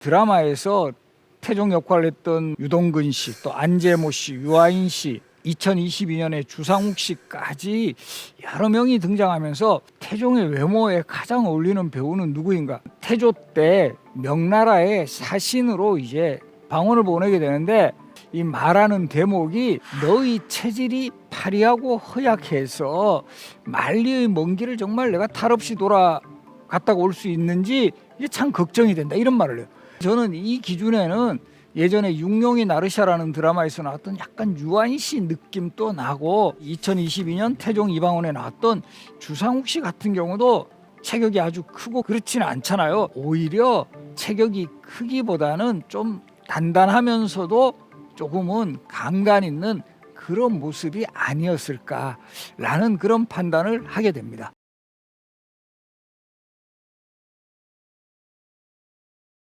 드라마에서 태종 역할을 했던 유동근 씨, 또 안재모 씨, 유아인 씨, 2022년에 주상욱 씨까지 여러 명이 등장하면서 태종의 외모에 가장 어울리는 배우는 누구인가? 태조 때 명나라의 사신으로 이제 방언을 보내게 되는데 이 말하는 대목이 너희 체질이 파리하고 허약해서 만리의 먼 길을 정말 내가 탈 없이 돌아갔다가 올 수 있는지 이게 참 걱정이 된다 이런 말을 해요. 저는 이 기준에는 예전에 육룡이 나르샤라는 드라마에서 나왔던 약간 유한 씨 느낌도 나고 2022년 태종 이방원에 나왔던 주상욱 씨 같은 경우도 체격이 아주 크고 그렇지는 않잖아요. 오히려 체격이 크기보다는 좀 단단하면서도 조금은 강간 있는 그런 모습이 아니었을까라는 그런 판단을 하게 됩니다.